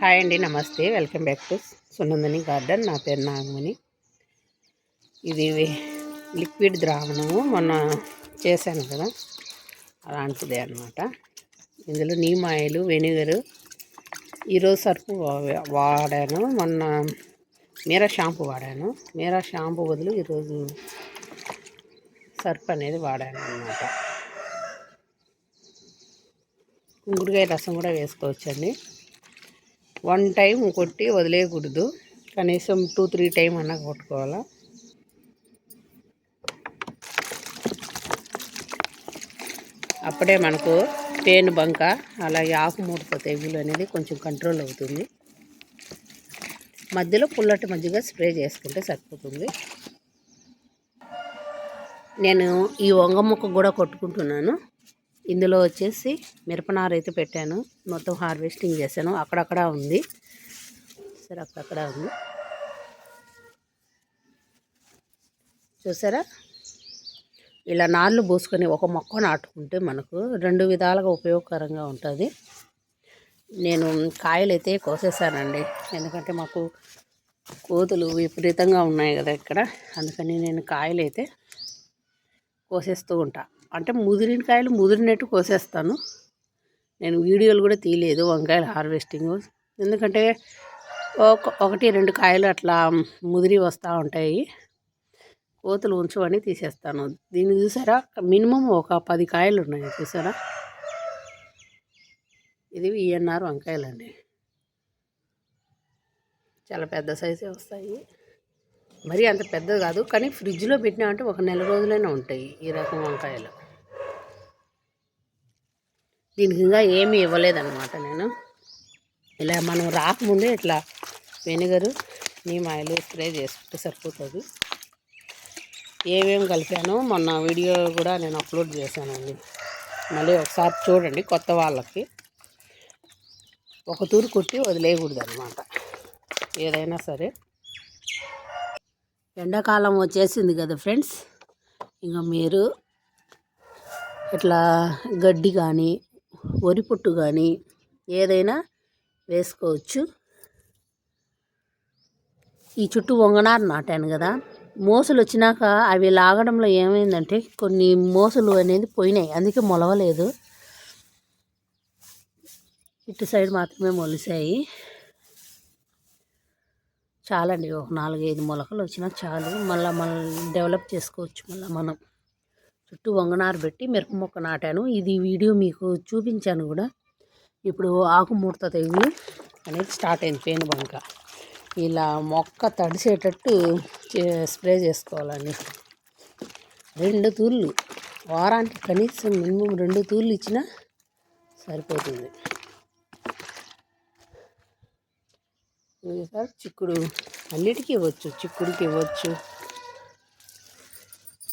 Hi అండి నమస్తే. Welcome back to Sunandini garden. నా పేరు నాగమణి. ఇది లిక్విడ్ ద్రావణము. మొన్న చేశాను కదా అలాంటిదే అనమాట ఇందులో నీమ్ ఆయిల్ వెనిగరు ఈరోజు సర్పు వాడాను. మొన్న మీరా షాంపూ వాడాను. మీరా షాంపూ బదులు ఈరోజు సర్ప్ అనేది వాడాను అనమాట కుంగుడుకాయ రసం కూడా వేసుకోవచ్చండి. వన్ టైం కొట్టి వదిలేయకూడదు. కనీసం టూ త్రీ టైం అన్నా కొట్టుకోవాలా. అప్పుడే మనకు పేను బంక అలాగే ఆకుముడత తెగులు అనేది కొంచెం కంట్రోల్ అవుతుంది. మధ్యలో పుల్లటి మధ్యగా స్ప్రే చేసుకుంటే సరిపోతుంది. నేను ఈ వంగ ముక్క కూడా కొట్టుకుంటున్నాను. ఇందులో వచ్చేసి మిరపనారు అయితే పెట్టాను. మొత్తం హార్వెస్టింగ్ చేశాను. అక్కడక్కడ ఉంది. సరే అక్కడక్కడ ఉంది. చూసారా? ఇలా నార్లు పోసుకొని ఒక మొక్క నాటుకుంటే మనకు రెండు విధాలుగా ఉపయోగకరంగా ఉంటుంది. నేను కాయలు అయితే కోసేసానండి. ఎందుకంటే మాకు కోతులు విపరీతంగా ఉన్నాయి కదా ఇక్కడ. అందుకని నేను కాయలు అయితే కోసేస్తూ ఉంటాను అంటే ముదిరిన కాయలు ముదిరినట్టు కోసేస్తాను. నేను వీడియోలు కూడా తీయలేదు వంకాయల హార్వెస్టింగ్. ఎందుకంటే ఒకటి రెండు కాయలు అట్లా ముదిరి వస్తూ ఉంటాయి. కోతులు ఉంచమని తీసేస్తాను. దీన్ని చూసారా? మినిమం ఒక పది కాయలు ఉన్నాయి చూసారా? ఇది ఈఎన్ఆర్ వంకాయలండి. చాలా పెద్ద సైజే వస్తాయి. మరి అంత పెద్దది కాదు కానీ ఫ్రిడ్జ్లో పెట్టినా అంటే ఒక నెల రోజులైనా ఉంటాయి ఈ రకం వంకాయలు. దీనికి ఇంకా ఏమీ ఇవ్వలేదన్నమాట నేను. ఇలా మనం రాకముందే ఇట్లా వెనిగరు ఆయిల్ స్ప్రే చేసుకుంటే సరిపోతుంది. ఏమేమి కలిపానో మొన్న వీడియో కూడా నేను అప్లోడ్ చేశానండి. మళ్ళీ ఒకసారి చూడండి కొత్త వాళ్ళకి. ఒక తూరు కొట్టి వదిలేయకూడదు అనమాట ఏదైనా సరే. ఎండాకాలం వచ్చేసింది కదా ఫ్రెండ్స్. ఇంకా మీరు ఇట్లా గడ్డి కానీ వరి పొట్టు కానీ ఏదైనా వేసుకోవచ్చు. ఈ చుట్టూ వంగనారు నాటాను కదా. మోసలు వచ్చినాక అవి లాగడంలో ఏమైందంటే కొన్ని మోసలు అనేది పోయినాయి. అందుకే మొలవలేదు. ఇటు సైడ్ మాత్రమే మొలిసాయి. చాలండి. ఒక నాలుగైదు మొలకలు వచ్చినా చాలు. మళ్ళీ మళ్ళీ డెవలప్ చేసుకోవచ్చు మళ్ళీ మనం. చుట్టూ వంగనారు పెట్టి మిరప మొక్క నాటాను. ఇది వీడియో మీకు చూపించాను కూడా. ఇప్పుడు ఆకు ముడత తెగులు అనేది స్టార్ట్ అయింది పేను బంక. ఇలా మొక్క తడిసేటట్టు స్ప్రే చేసుకోవాలని రెండు తూళ్ళు వారానికి కనీసం మినిమం రెండు తూళ్ళు ఇచ్చినా సరిపోతుంది. సార్ చిక్కుడు అన్నిటికీ ఇవ్వచ్చు చిక్కుడికి ఇవ్వచ్చు.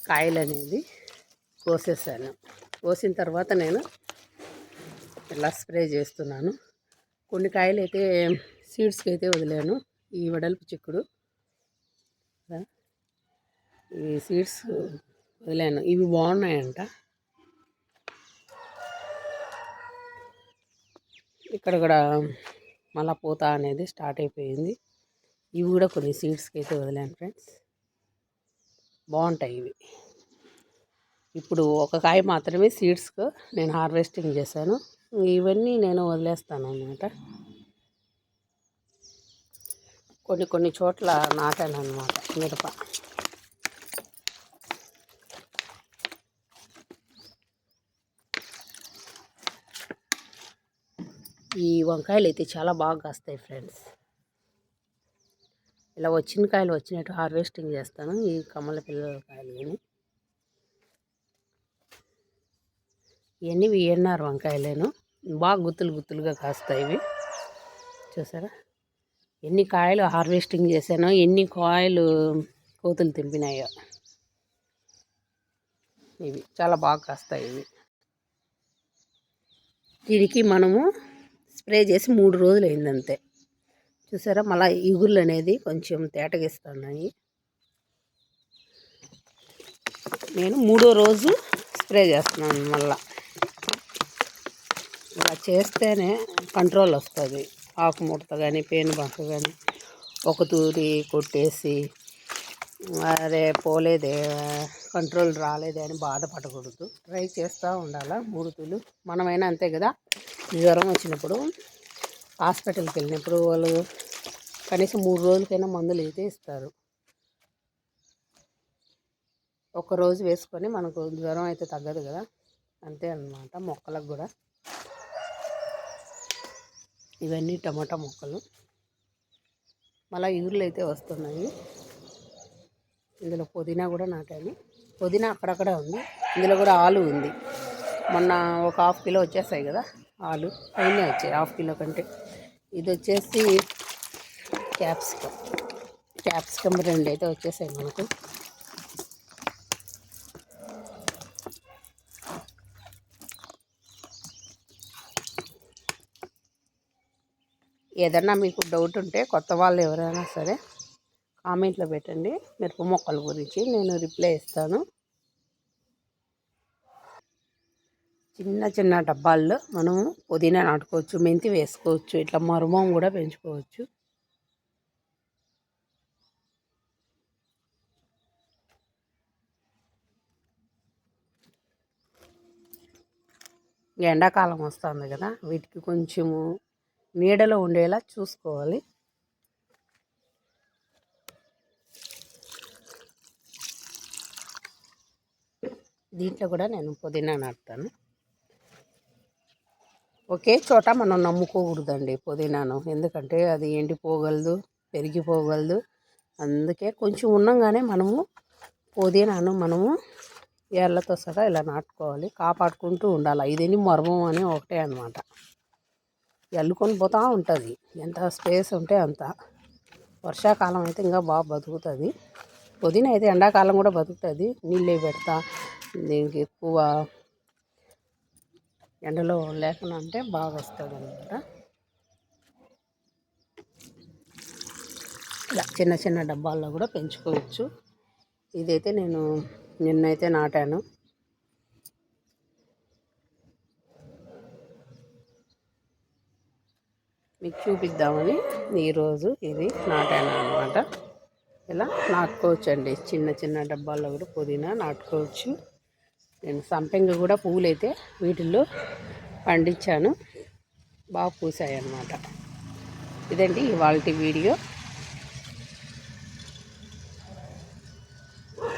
కాయలు అనేది కోసేసాను. కోసిన తర్వాత నేను ఇలా స్ప్రే చేస్తున్నాను. కొన్ని కాయలు అయితే సీడ్స్కి అయితే వదిలాను. ఈ వెడల్పు చిక్కుడు. ఈ సీడ్స్ వదిలాను. ఇవి బాగున్నాయంట. ఇక్కడ కూడా మళ్ళా పూత అనేది స్టార్ట్ అయిపోయింది. ఇవి కూడా కొన్ని సీడ్స్కి అయితే వదిలాను ఫ్రెండ్స్. బాగుంటాయి ఇవి. ఇప్పుడు ఒక కాయ మాత్రమే సీడ్స్కు నేను హార్వెస్టింగ్ చేశాను. ఇవన్నీ నేను వదిలేస్తాను అనమాట కొన్ని కొన్ని చోట్ల నాటాను అనమాట మిరప. ఈ వంకాయలు అయితే చాలా బాగా కాస్తాయి ఫ్రెండ్స్. ఇలా వచ్చిన కాయలు వచ్చినట్టు హార్వెస్టింగ్ చేస్తాను. ఈ కమ్మల పిల్లల కాయలు కానీ ఇవన్నీ విఎన్ఆర్ వంకాయలేను. బాగా గుత్తులు గుత్తులుగా కాస్తాయి ఇవి. చూసారా? ఎన్ని కాయలు హార్వెస్టింగ్ చేశానో ఎన్ని కాయలు కోతులు తెంపినాయో. ఇవి చాలా బాగా కాస్తాయి ఇవి. దీనికి మనము స్ప్రే చేసి మూడు రోజులు అయిందంతే చూసారా? మళ్ళీ ఇగుళ్ళు అనేది కొంచెం తేటగిస్తున్నాయి నేను మూడో రోజు స్ప్రే చేస్తున్నాను మళ్ళీ. ఇలా చేస్తేనే కంట్రోల్ వస్తుంది. ఆకుముడత కానీ పేను బంక కానీ ఒక తూరి కొట్టేసి అదే పోలేదే కంట్రోల్ రాలేదే అని బాధపడకూడదు. ట్రై చేస్తూ ఉండాలా మూడు తూలు మనమైనా అంతే కదా? జ్వరం వచ్చినప్పుడు హాస్పిటల్కి వెళ్ళినప్పుడు వాళ్ళు కనీసం మూడు రోజులకైనా మందులు అయితే ఇస్తారు. ఒక రోజు వేసుకొని మనకు జ్వరం అయితే తగ్గదు కదా? అంతే అన్నమాట మొక్కలకు కూడా. ఇవన్నీ టమాటా మొక్కలు. మళ్ళీ యూర్లు అయితే వస్తున్నాయి. ఇందులో పుదీనా కూడా నాటాను. పుదీనా అక్కడక్కడ ఉంది. ఇందులో కూడా ఆలు ఉంది. మొన్న ఒక హాఫ్ కిలో వచ్చేస్తాయి కదా ఆలు. పైన వచ్చాయి హాఫ్ కిలో కంటే. ఇది వచ్చేసి క్యాప్సికమ్. క్యాప్సికమ్ రెండు అయితే వచ్చేసాయి మనకు. ఏదన్నా మీకు డౌట్ ఉంటే కొత్త వాళ్ళు ఎవరైనా సరే కామెంట్లో పెట్టండి. మిరప మొక్కల గురించి నేను రిప్లై ఇస్తాను. చిన్న చిన్న డబ్బాల్లో మనము పుదీనా నాటుకోవచ్చు మెంతి వేసుకోవచ్చు ఇట్లా మరుమం కూడా పెంచుకోవచ్చు. ఎండాకాలం వస్తుంది కదా వీటికి కొంచెము నీడలో ఉండేలా చూసుకోవాలి. దీంట్లో కూడా నేను పుదీనా నాటుతాను. ఒకే చోట మనం నమ్ముకోకూడదండి పుదీనాను. ఎందుకంటే అది ఎండిపోగలదు పెరిగిపోగలదు. అందుకే కొంచెం ఉన్నంగానే మనము పుదీనాను మనము ఏళ్ళతో సహా ఇలా నాటుకోవాలి. కాపాడుకుంటూ ఉండాలి. ఇదేని మర్మం అని ఒకటే అనమాట అల్లుకొని పోతూ ఉంటుంది. ఎంత స్పేస్ ఉంటే అంత. వర్షాకాలం అయితే ఇంకా బాగా బతుకుతుంది. పుదీనా అయితే ఎండాకాలం కూడా బతుకుతుంది. నీళ్ళే పెడతా. దీనికి ఎక్కువ ఎండలో లేకుండా అంటే బాగా వస్తుంది అనమాట ఇలా చిన్న చిన్న డబ్బాల్లో కూడా పెంచుకోవచ్చు. ఇదైతే నేను నిన్నైతే నాటాను. మీకు చూపిద్దామని ఈరోజు ఇది నాటాను అనమాట ఇలా నాటుకోవచ్చు అండి చిన్న చిన్న డబ్బాల్లో కూడా పుదీనా నాటుకోవచ్చు. నేను సంపెంగ కూడా పువ్వులు అయితే వీటిల్లో పండించాను. బాగా పూసాయి అన్నమాట ఇదండి ఇవాళ వీడియో.